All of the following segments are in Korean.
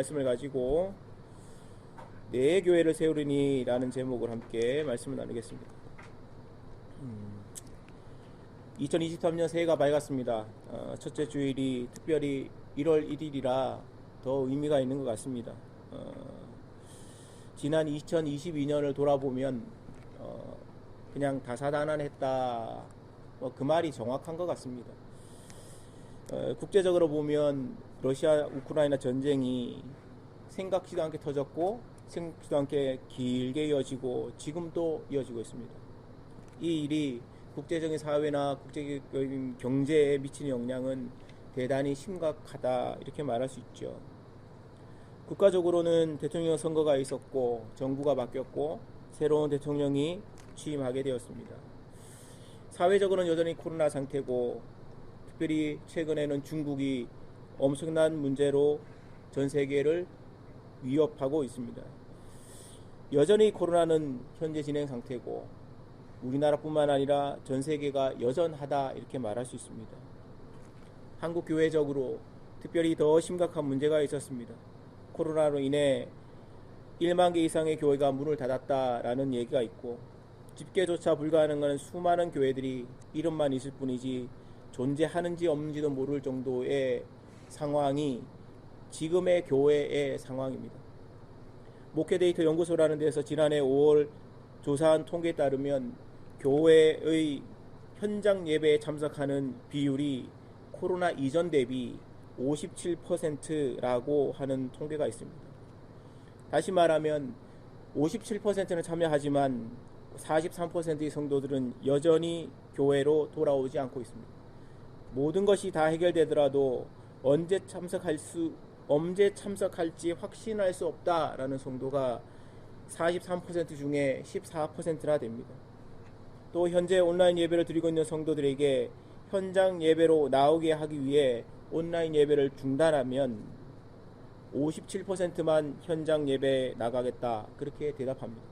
말씀을 가지고 내 교회를 세우리니라는 제목을 함께 말씀을 나누겠습니다. 음, 2023년 새해가 밝았습니다. 어, 첫째 주일이 특별히 1월 1일이라 더 의미가 있는 것 같습니다. 어, 지난 2022년을 돌아보면 어, 그냥 다사다난했다. 뭐그 말이 정확한 것 같습니다. 어, 국제적으로 보면 러시아 우크라이나 전쟁이 생각지도 않게 터졌고 생각지도 않게 길게 이어지고 지금도 이어지고 있습니다. 이 일이 국제적인 사회나 국제적인 경제에 미치는 영향은 대단히 심각하다 이렇게 말할 수 있죠. 국가적으로는 대통령 선거가 있었고 정부가 바뀌었고 새로운 대통령이 취임하게 되었습니다. 사회적으로는 여전히 코로나 상태고 특별히 최근에는 중국이 엄청난 문제로 전 세계를 위협하고 있습니다. 여전히 코로나는 현재 진행 상태고 우리나라뿐만 아니라 전 세계가 여전하다 이렇게 말할 수 있습니다. 한국 교회적으로 특별히 더 심각한 문제가 있었습니다. 코로나로 인해 1만 개 이상의 교회가 문을 닫았다라는 얘기가 있고 집계조차 불가능한 수많은 교회들이 이름만 있을 뿐이지 존재하는지 없는지도 모를 정도의 상황이 지금의 교회의 상황입니다. 목회데이터 연구소라는 데서 지난해 5월 조사한 통계에 따르면 교회의 현장 예배에 참석하는 비율이 코로나 이전 대비 57%라고 하는 통계가 있습니다. 다시 말하면 57%는 참여하지만 43%의 성도들은 여전히 교회로 돌아오지 않고 있습니다. 모든 것이 다 해결되더라도 언제 참석할 수 언제 참석할지 확신할 수 없다라는 성도가 43% 중에 14%나 됩니다. 또 현재 온라인 예배를 드리고 있는 성도들에게 현장 예배로 나오게 하기 위해 온라인 예배를 중단하면 57%만 현장 예배에 나가겠다 그렇게 대답합니다.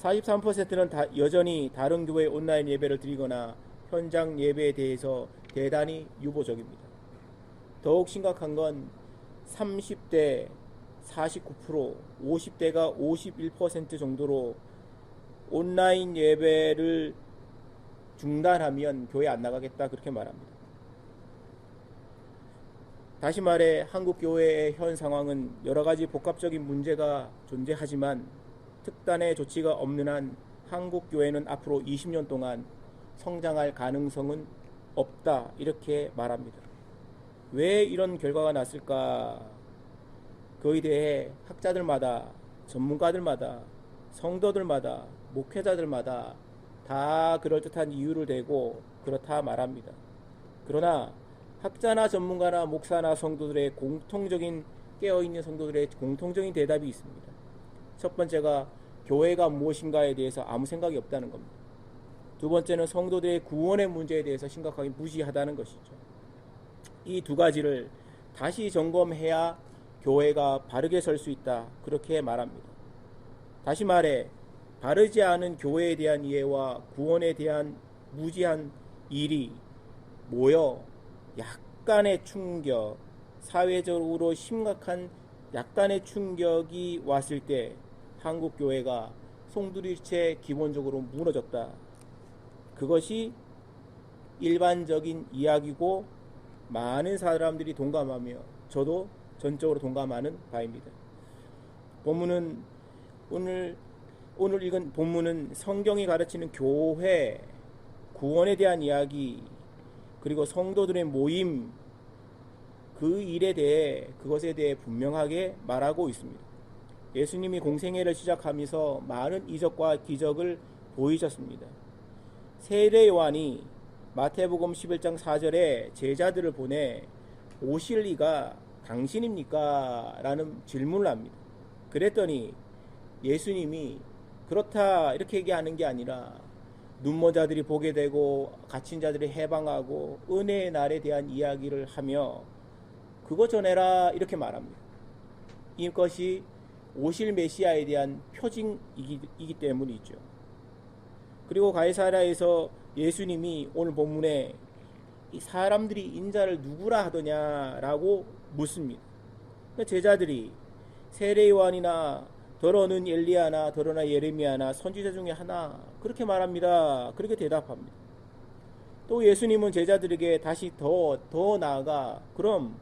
43%는 다 여전히 다른 교회 온라인 예배를 드리거나 현장 예배에 대해서 대단히 유보적입니다. 더욱 심각한 건 30대 49%, 50대가 51% 정도로 온라인 예배를 중단하면 교회 안 나가겠다 그렇게 말합니다. 다시 말해 한국 교회의 현 상황은 여러 가지 복합적인 문제가 존재하지만 특단의 조치가 없는 한 한국 교회는 앞으로 20년 동안 성장할 가능성은 없다 이렇게 말합니다. 왜 이런 결과가 났을까? 그에 대해 학자들마다 전문가들마다 성도들마다 목회자들마다 다 그럴듯한 이유를 대고 그렇다 말합니다. 그러나 학자나 전문가나 목사나 성도들의 공통적인 깨어있는 성도들의 공통적인 대답이 있습니다. 첫 번째가 교회가 무엇인가에 대해서 아무 생각이 없다는 겁니다. 두 번째는 성도들의 구원의 문제에 대해서 심각하게 무시하다는 것이죠. 이 두 가지를 다시 점검해야 교회가 바르게 설 수 있다. 그렇게 말합니다. 다시 말해, 바르지 않은 교회에 대한 이해와 구원에 대한 무지한 일이 모여 약간의 충격, 사회적으로 심각한 약간의 충격이 왔을 때 한국 교회가 송두리째 기본적으로 무너졌다. 그것이 일반적인 이야기고 많은 사람들이 동감하며 저도 전적으로 동감하는 바입니다. 본문은 오늘 오늘 읽은 본문은 성경이 가르치는 교회 구원에 대한 이야기 그리고 성도들의 모임 그 일에 대해 그것에 대해 분명하게 말하고 있습니다. 예수님이 공생애를 시작하면서 많은 이적과 기적을 보이셨습니다. 세례 요한이 마태복음 11장 4절에 제자들을 보내 오실 리가 당신입니까? 라는 질문을 합니다. 그랬더니 예수님이 그렇다 이렇게 얘기하는 게 아니라 눈먼 자들이 보게 되고 갇힌 자들이 해방하고 은혜의 날에 대한 이야기를 하며 그거 전해라 이렇게 말합니다. 이것이 오실 메시아에 대한 표징이기 때문이죠. 그리고 가이사라에서 예수님이 오늘 본문에 이 사람들이 인자를 누구라 하더냐라고 묻습니다. 그러니까 제자들이 세례 요한이나 더러는 엘리야나 더러나 예레미야나 선지자 중에 하나 그렇게 말합니다. 그렇게 대답합니다. 또 예수님은 제자들에게 다시 더더 나아가 그럼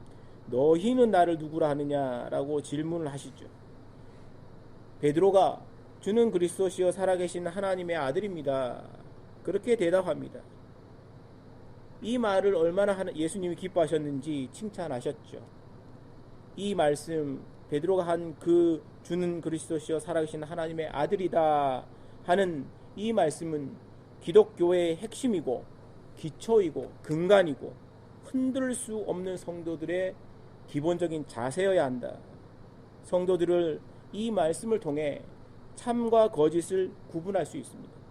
너희는 나를 누구라 하느냐라고 질문을 하시죠. 베드로가 주는 그리스도시요 살아계신 하나님의 아들입니다. 그렇게 대답합니다. 이 말을 얼마나 예수님이 기뻐하셨는지 칭찬하셨죠. 이 말씀 베드로가 한 그 주는 그리스도시요 살아계신 하나님의 아들이다 하는 이 말씀은 기독교의 핵심이고 기초이고 근간이고 흔들 수 없는 성도들의 기본적인 자세여야 한다. 성도들을 이 말씀을 통해 참과 거짓을 구분할 수 있습니다.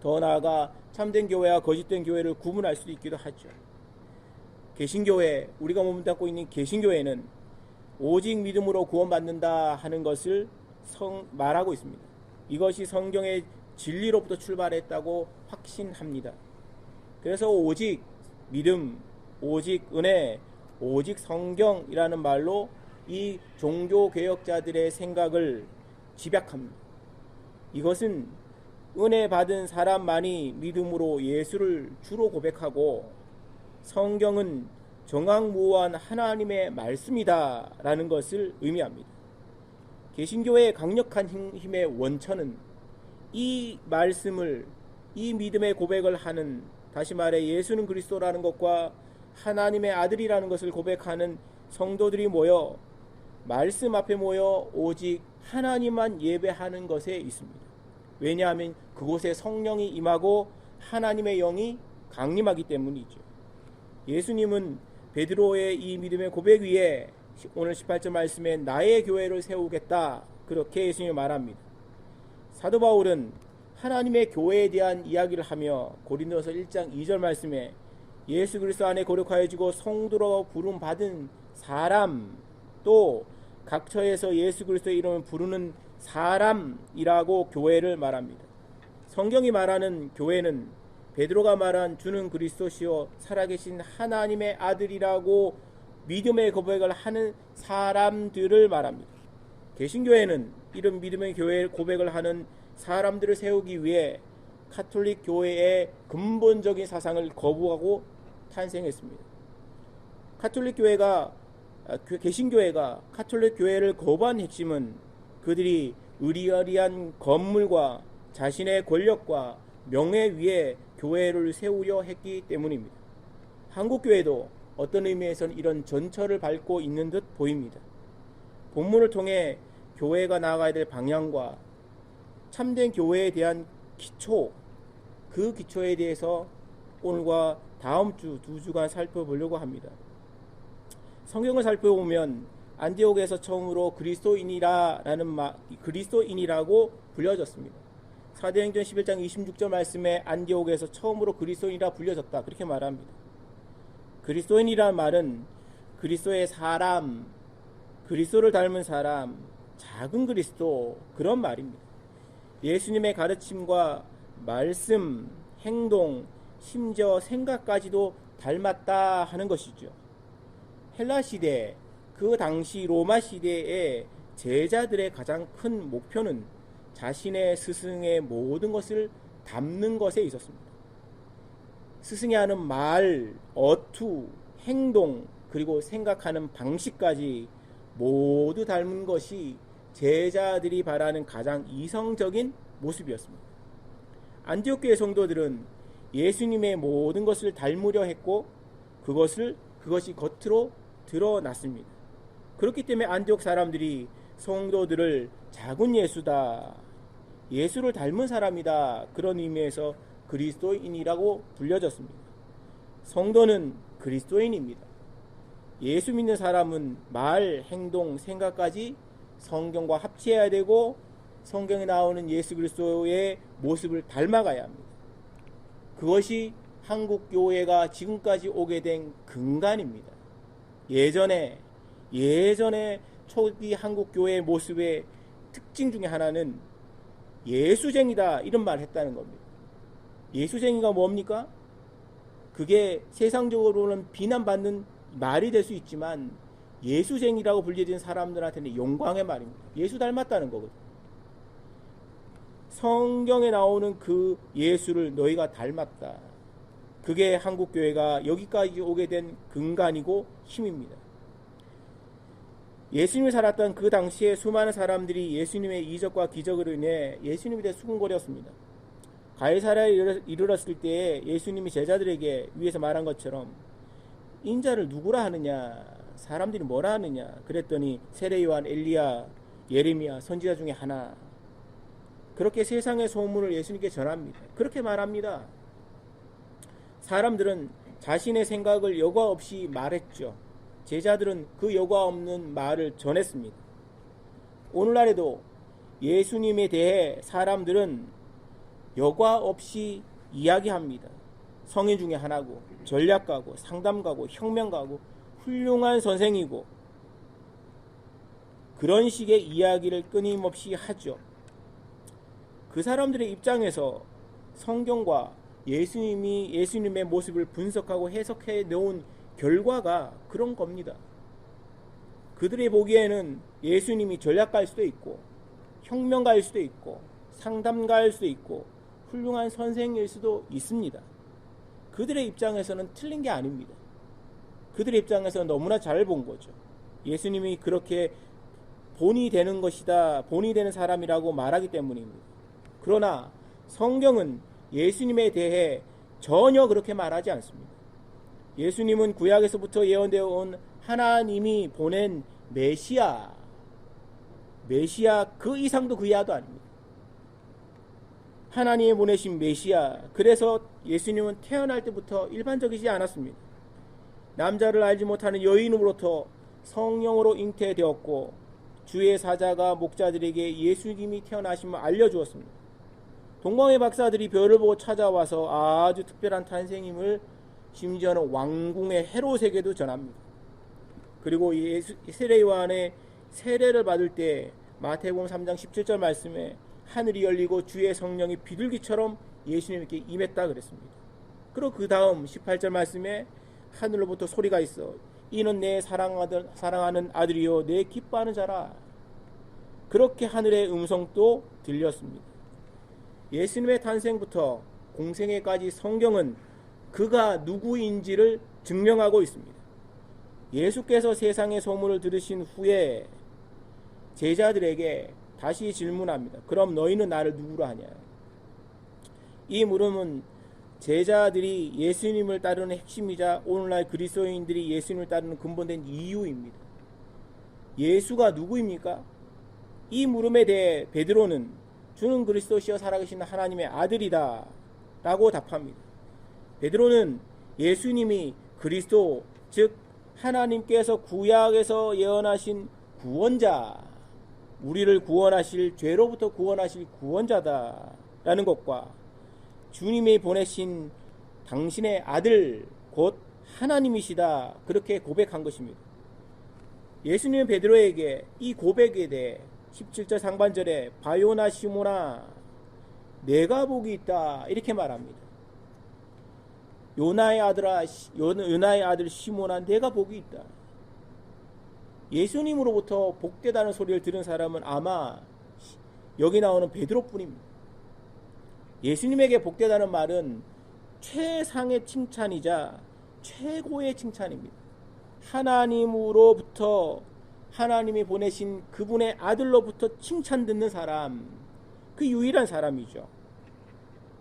더 나아가 참된 교회와 거짓된 교회를 구분할 수 있기도 하죠. 개신교회, 우리가 몸담고 있는 개신교회는 오직 믿음으로 구원받는다 하는 것을 성, 말하고 있습니다. 이것이 성경의 진리로부터 출발했다고 확신합니다. 그래서 오직 믿음, 오직 은혜, 오직 성경이라는 말로 이 종교 개혁자들의 생각을 집약합니다. 이것은 은혜 받은 사람만이 믿음으로 예수를 주로 고백하고 성경은 정황무한 하나님의 말씀이다라는 것을 의미합니다. 개신교의 강력한 힘의 원천은 이 말씀을 이 믿음의 고백을 하는 다시 말해 예수는 그리스도라는 것과 하나님의 아들이라는 것을 고백하는 성도들이 모여 말씀 앞에 모여 오직 하나님만 예배하는 것에 있습니다. 왜냐하면 그곳에 성령이 임하고 하나님의 영이 강림하기 때문이죠. 예수님은 베드로의 이 믿음의 고백 위에 오늘 18절 말씀에 나의 교회를 세우겠다 그렇게 예수님이 말합니다. 사도 바울은 하나님의 교회에 대한 이야기를 하며 고린도서 1장 2절 말씀에 예수 그리스도 안에 거룩하여지고 성도로 부름 받은 사람 또 각처에서 예수 그리스도의 이름을 부르는 사람이라고 교회를 말합니다. 성경이 말하는 교회는 베드로가 말한 주는 그리스도시요 살아계신 하나님의 아들이라고 믿음의 고백을 하는 사람들을 말합니다. 개신교회는 이런 믿음의 교회 고백을 하는 사람들을 세우기 위해 카톨릭 교회의 근본적인 사상을 거부하고 탄생했습니다. 카톨릭 교회가 아, 개신교회가 카톨릭 교회를 거부한 핵심은 그들이 의리의리한 건물과 자신의 권력과 명예 위에 교회를 세우려 했기 때문입니다. 한국 교회도 어떤 의미에서는 이런 전철을 밟고 있는 듯 보입니다. 본문을 통해 교회가 나아가야 될 방향과 참된 교회에 대한 기초, 그 기초에 대해서 오늘과 다음 주 두 주간 살펴보려고 합니다. 성경을 살펴보면 안디옥에서 처음으로 그리스도인이라라는 마, 그리스도인이라고 불려졌습니다. 사도행전 11장 26절 말씀에 안디옥에서 처음으로 그리스도인이라 불려졌다 그렇게 말합니다. 그리스도인이란 말은 그리스도의 사람, 그리스도를 닮은 사람, 작은 그리스도 그런 말입니다. 예수님의 가르침과 말씀, 행동, 심지어 생각까지도 닮았다 하는 것이죠. 헬라 시대, 그 당시 로마 시대의 제자들의 가장 큰 목표는 자신의 스승의 모든 것을 담는 것에 있었습니다. 스승이 하는 말, 어투, 행동, 그리고 생각하는 방식까지 모두 닮은 것이 제자들이 바라는 가장 이성적인 모습이었습니다. 안디옥 교회 성도들은 예수님의 모든 것을 닮으려 했고 그것을 그것이 겉으로 드러났습니다. 그렇기 때문에 안디옥 사람들이 성도들을 작은 예수다. 예수를 닮은 사람이다. 그런 의미에서 그리스도인이라고 불려졌습니다. 성도는 그리스도인입니다. 예수 믿는 사람은 말, 행동, 생각까지 성경과 합치해야 되고 성경에 나오는 예수 그리스도의 모습을 닮아가야 합니다. 그것이 한국 교회가 지금까지 오게 된 근간입니다. 예전에 예전에 초기 한국 교회의 모습의 특징 중에 하나는 예수쟁이다 이런 말을 했다는 겁니다. 예수쟁이가 뭡니까? 그게 세상적으로는 비난받는 말이 될 수 있지만 예수쟁이라고 불려진 사람들한테는 영광의 말입니다. 예수 닮았다는 거거든. 성경에 나오는 그 예수를 너희가 닮았다. 그게 한국 교회가 여기까지 오게 된 근간이고 힘입니다. 예수님이 살았던 그 당시에 수많은 사람들이 예수님의 이적과 기적으로 인해 예수님에 대해 수군거렸습니다. 가이사라에 이르- 이르렀을 때에 예수님이 제자들에게 위에서 말한 것처럼 인자를 누구라 하느냐 사람들이 뭐라 하느냐 그랬더니 세례 요한 엘리야 예레미야 선지자 중에 하나 그렇게 세상의 소문을 예수님께 전합니다. 그렇게 말합니다. 사람들은 자신의 생각을 여과 없이 말했죠. 제자들은 그 여과 없는 말을 전했습니다. 오늘날에도 예수님에 대해 사람들은 여과 없이 이야기합니다. 성인 중에 하나고 전략가고 상담가고 혁명가고 훌륭한 선생이고 그런 식의 이야기를 끊임없이 하죠. 그 사람들의 입장에서 성경과 예수님이 예수님의 모습을 분석하고 해석해 놓은 결과가 그런 겁니다. 그들이 보기에는 예수님이 전략가일 수도 있고 혁명가일 수도 있고 상담가일 수도 있고 훌륭한 선생일 수도 있습니다. 그들의 입장에서는 틀린 게 아닙니다. 그들의 입장에서는 너무나 잘 본 거죠. 예수님이 그렇게 본이 되는 것이다, 본이 되는 사람이라고 말하기 때문입니다. 그러나 성경은 예수님에 대해 전혀 그렇게 말하지 않습니다. 예수님은 구약에서부터 예언되어 온 하나님이 보낸 메시아, 메시아 그 이상도 그 이하도 아닙니다. 하나님이 보내신 메시아, 그래서 예수님은 태어날 때부터 일반적이지 않았습니다. 남자를 알지 못하는 여인으로부터 성령으로 잉태되었고 주의 사자가 목자들에게 예수님이 태어나심을 알려주었습니다. 동방의 박사들이 별을 보고 찾아와서 아주 특별한 탄생임을 심지어는 왕궁의 헤롯에게도 전합니다. 그리고 예수, 세례 요한의 세례를 받을 때 마태복음 3장 17절 말씀에 하늘이 열리고 주의 성령이 비둘기처럼 예수님께 임했다 그랬습니다. 그리고 그 다음 18절 말씀에 하늘로부터 소리가 있어 이는 내 사랑하던, 사랑하는 아들이요 내 기뻐하는 자라 그렇게 하늘의 음성도 들렸습니다. 예수님의 탄생부터 공생애까지 성경은 그가 누구인지를 증명하고 있습니다. 예수께서 세상의 소문을 들으신 후에 제자들에게 다시 질문합니다. 그럼 너희는 나를 누구로 하냐? 이 물음은 제자들이 예수님을 따르는 핵심이자 오늘날 그리스도인들이 예수님을 따르는 근본된 이유입니다. 예수가 누구입니까? 이 물음에 대해 베드로는 주는 그리스도시여 살아계신 하나님의 아들이다 라고 답합니다. 베드로는 예수님이 그리스도 즉 하나님께서 구약에서 예언하신 구원자 우리를 구원하실 죄로부터 구원하실 구원자다라는 것과 주님이 보내신 당신의 아들 곧 하나님이시다 그렇게 고백한 것입니다. 예수님은 베드로에게 이 고백에 대해 17절 상반절에 바요나 시모나 내가 복이 있다 이렇게 말합니다. 요나의 아들아 요나의 아들 시모나 내가 복이 있다. 예수님으로부터 복되다는 소리를 들은 사람은 아마 여기 나오는 베드로뿐입니다. 예수님에게 복되다는 말은 최상의 칭찬이자 최고의 칭찬입니다. 하나님으로부터 하나님이 보내신 그분의 아들로부터 칭찬 듣는 사람, 그 유일한 사람이죠.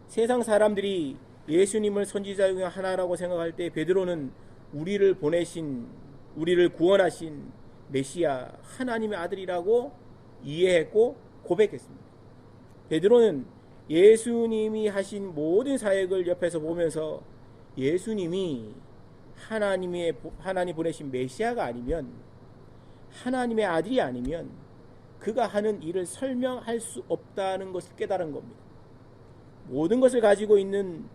세상 사람들이 예수님을 선지자 중에 하나라고 생각할 때 베드로는 우리를 보내신 우리를 구원하신 메시아 하나님의 아들이라고 이해했고 고백했습니다. 베드로는 예수님이 하신 모든 사역을 옆에서 보면서 예수님이 하나님의 하나님 보내신 메시아가 아니면 하나님의 아들이 아니면 그가 하는 일을 설명할 수 없다는 것을 깨달은 겁니다. 모든 것을 가지고 있는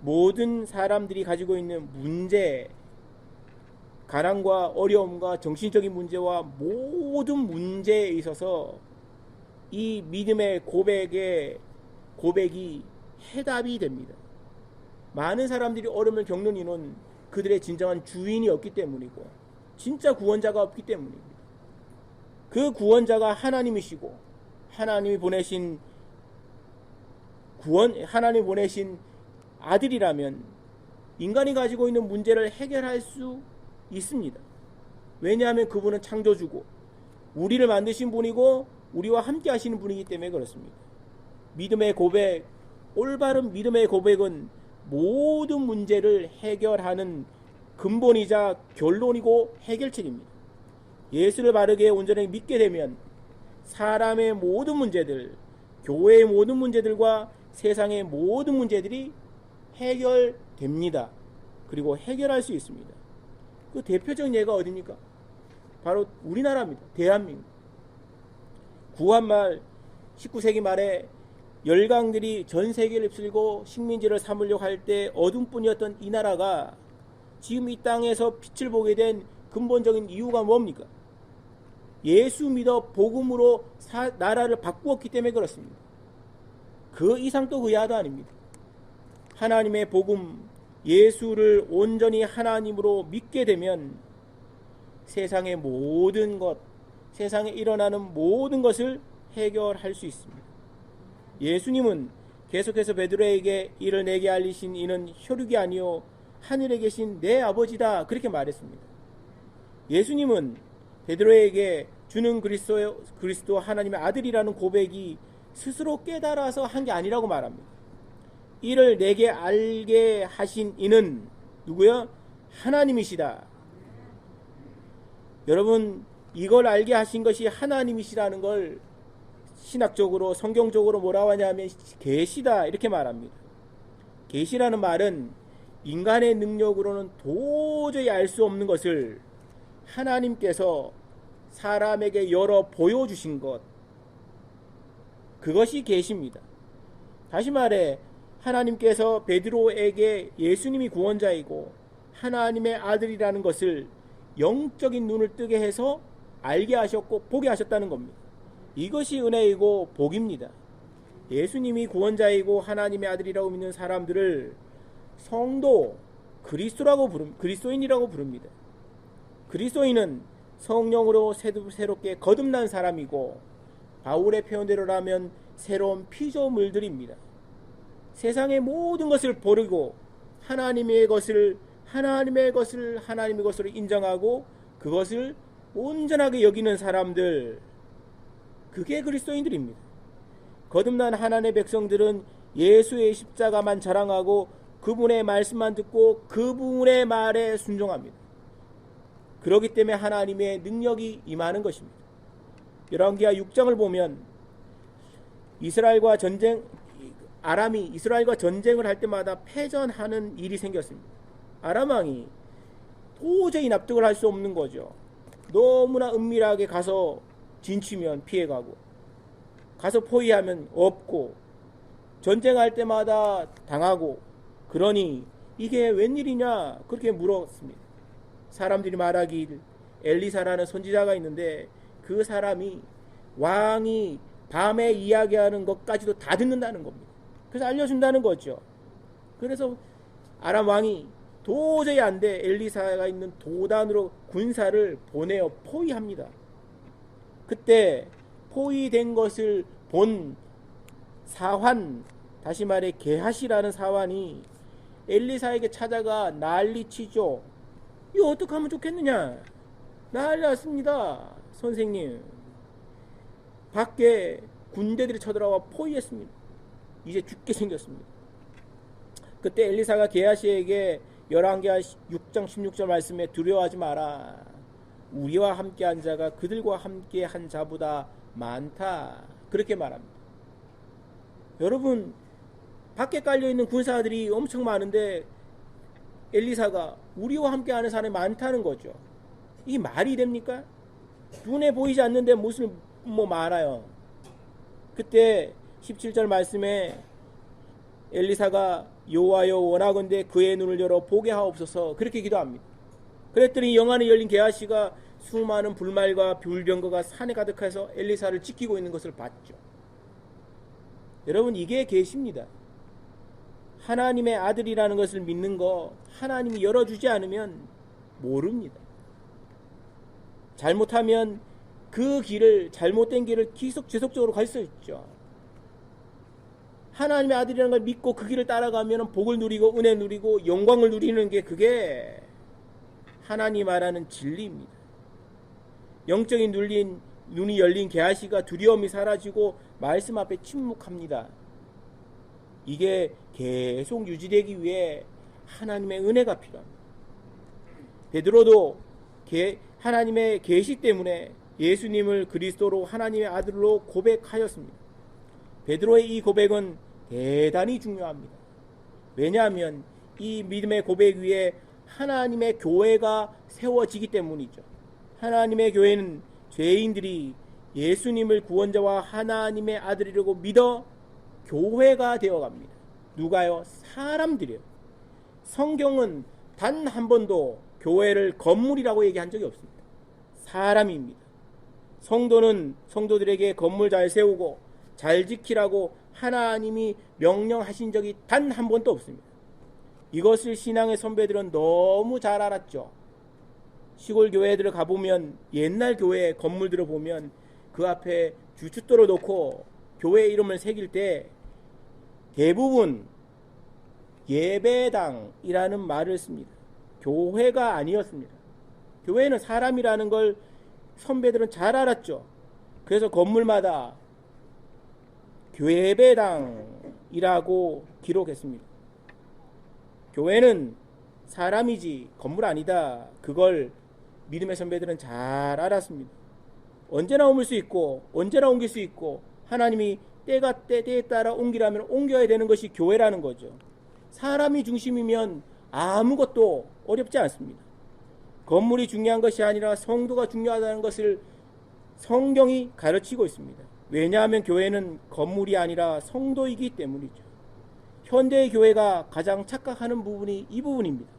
모든 사람들이 가지고 있는 문제, 가난과 어려움과 정신적인 문제와 모든 문제에 있어서 이 믿음의 고백의 고백이 해답이 됩니다. 많은 사람들이 어려움을 겪는 이유는 그들의 진정한 주인이 없기 때문이고 진짜 구원자가 없기 때문입니다. 그 구원자가 하나님이시고 하나님이 보내신 구원 하나님이 보내신 아들이라면 인간이 가지고 있는 문제를 해결할 수 있습니다. 왜냐하면 그분은 창조주고 우리를 만드신 분이고 우리와 함께 하시는 분이기 때문에 그렇습니다. 믿음의 고백, 올바른 믿음의 고백은 모든 문제를 해결하는 근본이자 결론이고 해결책입니다. 예수를 바르게 온전히 믿게 되면 사람의 모든 문제들, 교회의 모든 문제들과 세상의 모든 문제들이 해결됩니다. 그리고 해결할 수 있습니다. 그 대표적인 예가 어디입니까? 바로 우리나라입니다. 대한민국. 구한말 19세기 말에 열강들이 전 세계를 휩쓸고 식민지를 삼으려고 할 때 어둠뿐이었던 이 나라가 지금 이 땅에서 빛을 보게 된 근본적인 이유가 뭡니까? 예수 믿어 복음으로 사, 나라를 바꾸었기 때문에 그렇습니다. 그 이상도 그 이하도 아닙니다. 하나님의 복음, 예수를 온전히 하나님으로 믿게 되면 세상의 모든 것, 세상에 일어나는 모든 것을 해결할 수 있습니다. 예수님은 계속해서 베드로에게 이를 내게 알리신 이는 혈육이 아니요 하늘에 계신 내 아버지다 그렇게 말했습니다. 예수님은 베드로에게 주는 그리스도 그리스도 하나님의 아들이라는 고백이 스스로 깨달아서 한 게 아니라고 말합니다. 이를 내게 알게 하신 이는 누구야? 하나님이시다. 여러분 이걸 알게 하신 것이 하나님이시라는 걸 신학적으로 성경적으로 뭐라고 하냐면 계시다 이렇게 말합니다. 계시라는 말은 인간의 능력으로는 도저히 알 수 없는 것을 하나님께서 사람에게 열어 보여주신 것 그것이 계시입니다. 다시 말해 하나님께서 베드로에게 예수님이 구원자이고 하나님의 아들이라는 것을 영적인 눈을 뜨게 해서 알게 하셨고 보게 하셨다는 겁니다. 이것이 은혜이고 복입니다. 예수님이 구원자이고 하나님의 아들이라고 믿는 사람들을 성도 그리스도라고 부릅 그리스도인이라고 부릅니다. 그리스도인은 성령으로 새롭게 거듭난 사람이고 바울의 표현대로라면 새로운 피조물들입니다. 세상의 모든 것을 버리고 하나님의 것을 하나님의 것을 하나님의 것으로 인정하고 그것을 온전하게 여기는 사람들 그게 그리스도인들입니다. 거듭난 하나님의 백성들은 예수의 십자가만 자랑하고 그분의 말씀만 듣고 그분의 말에 순종합니다. 그렇기 때문에 하나님의 능력이 임하는 것입니다. 열왕기하 6장을 보면 이스라엘과 전쟁 아람이 이스라엘과 전쟁을 할 때마다 패전하는 일이 생겼습니다. 아람 왕이 도저히 납득을 할 수 없는 거죠. 너무나 은밀하게 가서 진치면 피해가고 가서 포위하면 없고 전쟁할 때마다 당하고 그러니 이게 웬일이냐 그렇게 물었습니다. 사람들이 말하길 엘리사라는 선지자가 있는데 그 사람이 왕이 밤에 이야기하는 것까지도 다 듣는다는 겁니다. 그래서 알려준다는 거죠. 그래서 아람 왕이 도저히 안 돼 엘리사가 있는 도단으로 군사를 보내어 포위합니다. 그때 포위된 것을 본 사환 다시 말해 게하시라는 사환이 엘리사에게 찾아가 난리치죠. 이거 어떻게 하면 좋겠느냐? 난리 났습니다. 선생님. 밖에 군대들이 쳐들어와 포위했습니다. 이제 죽게 생겼습니다. 그때 엘리사가 게하시에게 11개 6장 16절 말씀에 두려워하지 마라. 우리와 함께 한 자가 그들과 함께 한 자보다 많다. 그렇게 말합니다. 여러분, 밖에 깔려 있는 군사들이 엄청 많은데 엘리사가 우리와 함께 하는 사람이 많다는 거죠. 이게 말이 됩니까? 눈에 보이지 않는데 무슨 뭐 많아요. 그때 17절 말씀에 엘리사가 여호와여 원하건대 그의 눈을 열어 보게 하옵소서 그렇게 기도합니다. 그랬더니 영안이 열린 게하시가 수많은 불말과 불병거가 산에 가득해서 엘리사를 지키고 있는 것을 봤죠. 여러분 이게 계십니다. 하나님의 아들이라는 것을 믿는 거 하나님이 열어주지 않으면 모릅니다. 잘못하면 그 길을 잘못된 길을 계속 지속적으로 갈 수 있죠. 하나님의 아들이라는 걸 믿고 그 길을 따라가면 복을 누리고 은혜 누리고 영광을 누리는 게 그게 하나님 말하는 진리입니다. 영적인 눌린 눈이 열린 개아시가 두려움이 사라지고 말씀 앞에 침묵합니다. 이게 계속 유지되기 위해 하나님의 은혜가 필요합니다. 베드로도 개- 하나님의 계시 때문에 예수님을 그리스도로 하나님의 아들로 고백하였습니다. 베드로의 이 고백은 대단히 중요합니다. 왜냐하면 이 믿음의 고백 위에 하나님의 교회가 세워지기 때문이죠. 하나님의 교회는 죄인들이 예수님을 구원자와 하나님의 아들이라고 믿어 교회가 되어 갑니다. 누가요? 사람들이요. 성경은 단 한 번도 교회를 건물이라고 얘기한 적이 없습니다. 사람입니다. 성도는 성도들에게 건물 잘 세우고 잘 지키라고 하나님이 명령하신 적이 단 한 번도 없습니다. 이것을 신앙의 선배들은 너무 잘 알았죠. 시골 교회들을 가보면 옛날 교회 건물들을 보면 그 앞에 주춧돌을 놓고 교회 이름을 새길 때 대부분 예배당이라는 말을 씁니다. 교회가 아니었습니다. 교회는 사람이라는 걸 선배들은 잘 알았죠. 그래서 건물마다 교회배당이라고 기록했습니다. 교회는 사람이지 건물 아니다. 그걸 믿음의 선배들은 잘 알았습니다. 언제나 옮을 수 있고 언제나 옮길 수 있고 하나님이 때가 때 때에 따라 옮기라면 옮겨야 되는 것이 교회라는 거죠. 사람이 중심이면 아무것도 어렵지 않습니다. 건물이 중요한 것이 아니라 성도가 중요하다는 것을 성경이 가르치고 있습니다. 왜냐하면 교회는 건물이 아니라 성도이기 때문이죠. 현대의 교회가 가장 착각하는 부분이 이 부분입니다.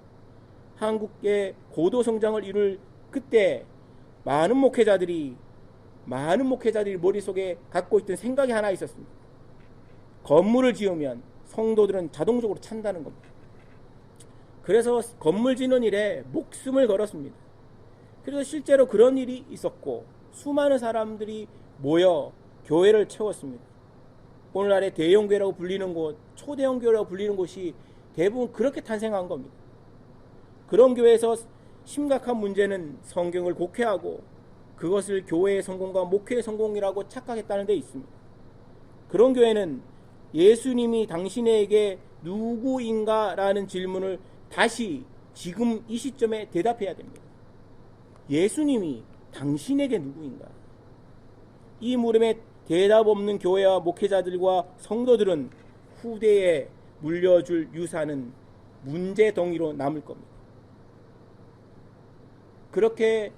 한국의 고도 성장을 이룰 그때 많은 목회자들이 많은 목회자들이 머릿속에 갖고 있던 생각이 하나 있었습니다. 건물을 지으면 성도들은 자동적으로 찬다는 겁니다. 그래서 건물 짓는 일에 목숨을 걸었습니다. 그래서 실제로 그런 일이 있었고 수많은 사람들이 모여 교회를 채웠습니다. 오늘날의 대형교회라고 불리는 곳, 초대형교회라고 불리는 곳이 대부분 그렇게 탄생한 겁니다. 그런 교회에서 심각한 문제는 성경을 곡해하고 그것을 교회의 성공과 목회의 성공이라고 착각했다는 데 있습니다. 그런 교회는 예수님이 당신에게 누구인가 라는 질문을 다시 지금 이 시점에 대답해야 됩니다. 예수님이 당신에게 누구인가? 이 물음에 대답 없는 교회와 목회자들과 성도들은 후대에 물려줄 유산은 문제 덩이로 남을 겁니다. 그렇게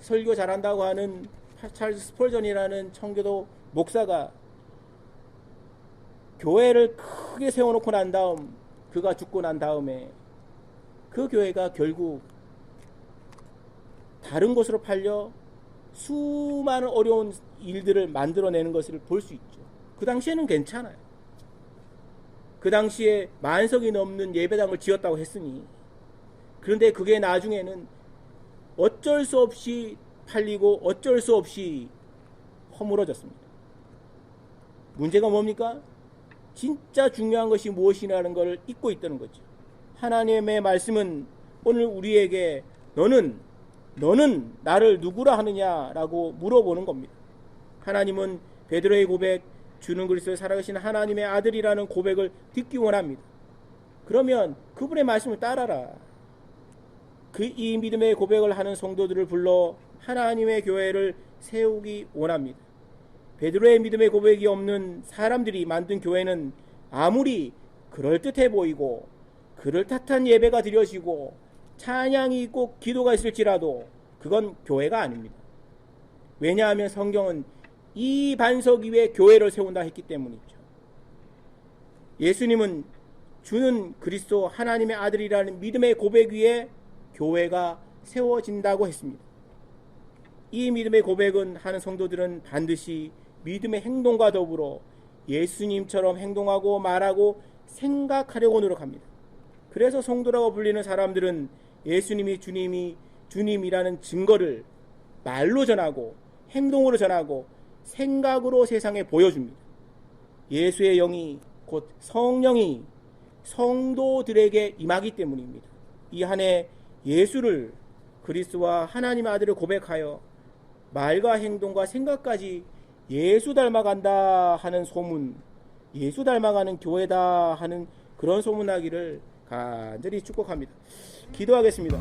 설교 잘한다고 하는 찰스 스펄전이라는 청교도 목사가 교회를 크게 세워놓고 난 다음 그가 죽고 난 다음에 그 교회가 결국 다른 곳으로 팔려 수많은 어려운 일들을 만들어내는 것을 볼 수 있죠. 그 당시에는 괜찮아요. 그 당시에 만석이 넘는 예배당을 지었다고 했으니 그런데 그게 나중에는 어쩔 수 없이 팔리고 어쩔 수 없이 허물어졌습니다. 문제가 뭡니까? 진짜 중요한 것이 무엇이라는 것을 잊고 있다는 거죠. 하나님의 말씀은 오늘 우리에게 너는 너는 나를 누구라 하느냐라고 물어보는 겁니다. 하나님은 베드로의 고백 주는 그리스도의 살아계신 하나님의 아들이라는 고백을 듣기 원합니다. 그러면 그분의 말씀을 따라라. 그 이 믿음의 고백을 하는 성도들을 불러 하나님의 교회를 세우기 원합니다. 베드로의 믿음의 고백이 없는 사람들이 만든 교회는 아무리 그럴듯해 보이고 그럴듯한 예배가 드려지고 찬양이 있고 기도가 있을지라도 그건 교회가 아닙니다. 왜냐하면 성경은 이 반석 위에 교회를 세운다 했기 때문이죠. 예수님은 주는 그리스도 하나님의 아들이라는 믿음의 고백 위에 교회가 세워진다고 했습니다. 이 믿음의 고백은 하는 성도들은 반드시 믿음의 행동과 더불어 예수님처럼 행동하고 말하고 생각하려고 노력합니다. 그래서 성도라고 불리는 사람들은 예수님이 주님이 주님이라는 증거를 말로 전하고 행동으로 전하고 생각으로 세상에 보여줍니다. 예수의 영이 곧 성령이 성도들에게 임하기 때문입니다. 이 한 해 예수를 그리스도와 하나님 아들을 고백하여 말과 행동과 생각까지 예수 닮아간다 하는 소문, 예수 닮아가는 교회다 하는 그런 소문하기를 간절히 축복합니다. 기도하겠습니다.